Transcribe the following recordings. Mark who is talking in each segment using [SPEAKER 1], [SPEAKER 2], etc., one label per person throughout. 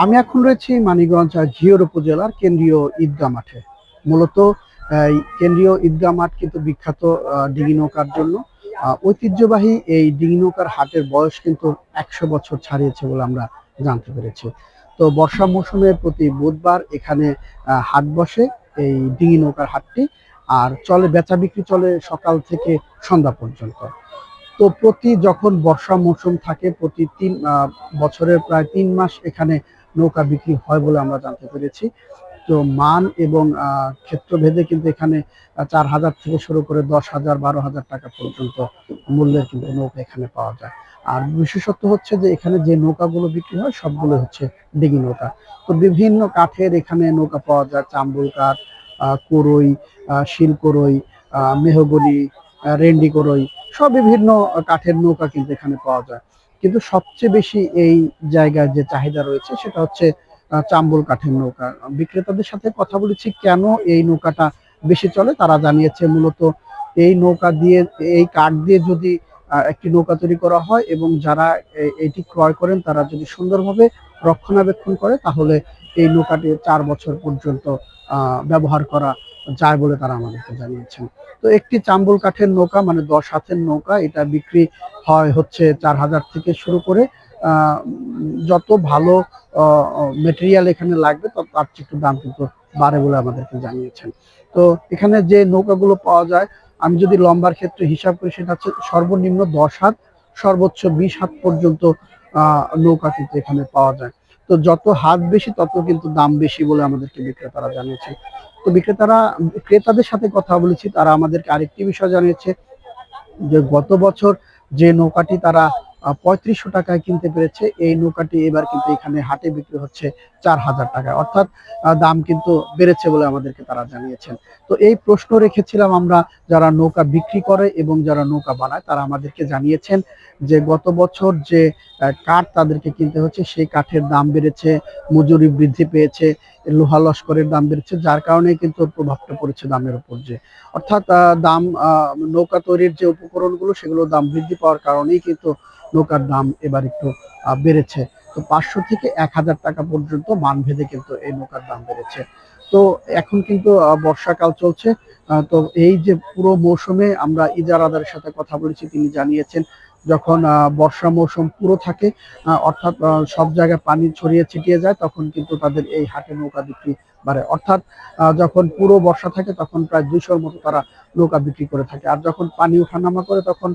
[SPEAKER 1] আমি এখন রয়েছি মানিকগঞ্জ ঘিওর উপজেলার কেন্দ্রীয় ঈদগা মাঠে। মূলত কেন্দ্রীয় ঈদগাহ মাঠ কিন্তু বিখ্যাত ডিঙি নৌকার জন্য। ঐতিহ্যবাহী এই ডিঙি নৌকার হাটের বয়স কিন্তু একশো বছর ছাড়িয়েছে বলে আমরা জানতে পেরেছি। তো বর্ষা মৌসুমে প্রতি বুধবার এখানে হাট বসে এই ডিঙি নৌকার হাটটি, আর চলে, বেচা বিক্রি চলে সকাল থেকে সন্ধ্যা পর্যন্ত। তো প্রতি যখন বর্ষা মৌসুম থাকে, প্রতি তিন বছরের প্রায় তিন মাস এখানে নৌকা বিক্রি হয় বলে আমরা জানতে পেরেছি। তো মান এবং ক্ষেত্রভেদে কিন্তু এখানে চার হাজার থেকে শুরু করে দশ হাজার, বারো হাজার টাকা পর্যন্ত মূল্যের কিন্তু নৌকা এখানে পাওয়া যায়। আর বিশেষত্ব হচ্ছে যে এখানে যে নৌকাগুলো বিক্রি হয় সবগুলো হচ্ছে ডিঙি নৌকা। তো বিভিন্ন কাঠের এখানে নৌকা পাওয়া যায়, চাম্বুল কাঠ কোরই শিল কোরই মেহগনি রেন্ডি কোরই, সব বিভিন্ন কাঠের নৌকা কিন্তু এখানে পাওয়া যায়। কিন্তু সবচেয়ে বেশি এই জায়গায় যে চাহিদা রয়েছে সেটা হচ্ছে চাম্বল কাঠের নৌকা। বিক্রেতাদের সাথে কথা বলেছি, কেন এই নৌকাটা বেশি চলে? তারা জানিয়েছে, মূলত এই নৌকা দিয়ে, এই কাঠ দিয়ে যদি একটি নৌকা তৈরি করা হয় এবং যারা এটি ক্রয় করেন, তারা যদি সুন্দরভাবে রক্ষণাবেক্ষণ করে, তাহলে এই নৌকাটি চার বছর পর্যন্ত ব্যবহার করা যায় বলে তারা আমাদেরকে জানিয়েছেন। তো একটি চাম্বুল কাঠের নৌকা মানে দশ হাতের নৌকা, এটা বিক্রি হয় হচ্ছে চার হাজার থেকে শুরু করে যত ভালো মেটেরিয়াল এখানে লাগবে তার চেয়ে একটু দাম কিন্তু বাড়ে বলে আমাদেরকে জানিয়েছেন। তো এখানে যে নৌকাগুলো পাওয়া যায়, আমি যদি লম্বার ক্ষেত্রে হিসাব করি, সেটা হচ্ছে সর্বনিম্ন দশ হাত, সর্বোচ্চ বিশ হাত পর্যন্ত নৌকা কিন্তু এখানে পাওয়া যায়। তো যত হাত বেশি, তত কিন্তু দাম বেশি বলে আমাদেরকে বিক্রেতারা জানিয়েছে। তো বিক্রেতারা, ক্রেতাদের সাথে কথা বলেছি, তারা আমাদেরকে আরেকটি বিষয় জানিয়েছে যে গত বছর যে নৌকাটি তারা পঁয়ত্রিশশো টাকায় কিনতে পেরেছে। এই নৌকাটি এবার কিন্তু এখানে হাটে বিক্রি হচ্ছে চার হাজার টাকায়। অর্থাৎ দাম কিন্তু বেড়েছে বলে আমাদেরকে তারা জানিয়েছেন। তো এই প্রশ্ন রেখেছিলাম আমরা, যারা নৌকা বিক্রি করে এবং যারা নৌকা বানায়, তারা আমাদেরকে জানিয়েছেন যে গত বছর যে কাঠ তাদেরকে কিনতে হচ্ছে, সেই কাঠের দাম বেড়েছে, মজুরি বৃদ্ধি পেয়েছে, লোহা লস্করের দাম বেড়েছে, যার কারণে কিন্তু প্রভাবটা পড়েছে দামের উপর যে। অর্থাৎ দাম নৌকা তৈরির যে উপকরণগুলো, সেগুলোর দাম বৃদ্ধি পাওয়ার কারণেই কিন্তু নৌকার দাম এবার একটু বেড়েছে। তো পাঁচশো থেকে এক হাজার টাকা পর্যন্ত মান ভেদে কিন্তু এই নৌকার দাম বেড়েছে। তো এখন কিন্তু বর্ষাকাল চলছে। তো এই যে পুরো মৌসুমে আমরা ইজার আদারের সাথে কথা বলেছি, তিনি জানিয়েছেন যখন বর্ষা মৌসুম পুরো থাকে অর্থাৎ সব জায়গায় পানি ছড়িয়ে ছিটিয়ে যায় তখন কিন্তু তাদের এই হাটে নৌকা বিক্রি বাড়ে। অর্থাৎ যখন পুরো বর্ষা থাকে তখন প্রায় দুইশোর মতো তারা নৌকা বিক্রি করে থাকে। আর যখন পানি ওঠানামা করে তখন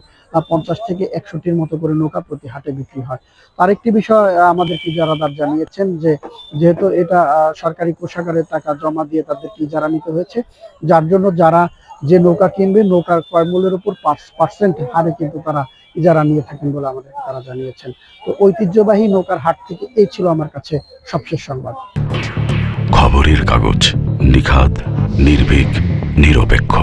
[SPEAKER 1] পঞ্চাশ থেকে একশোটির মতো করে নৌকা প্রতি হাটে বিক্রি হয়। আরেকটি বিষয় আহ, আমাদেরকে ইজারাদার জানিয়েছেন যে যেহেতু এটা সরকারি কোষাগারের টাকা জমা দিয়ে তাদেরকে ইজারা নিতে হয়েছে যার জন্য যারা যে নৌকা কিনবে নৌকার ক্রয় মূল্যের উপর পার্সেন্ট হারে কিন্তু তারা ইজারা নিয়ে থাকেন বলে আমাদের তারা জানিয়েছেন। তো ঐতিহ্যবাহী নৌকার হাট থেকে এই ছিল আমার কাছে সবশেষ সংবাদ।
[SPEAKER 2] খবরের কাগজ নিখাদ, নির্ভীক, নিরপেক্ষ।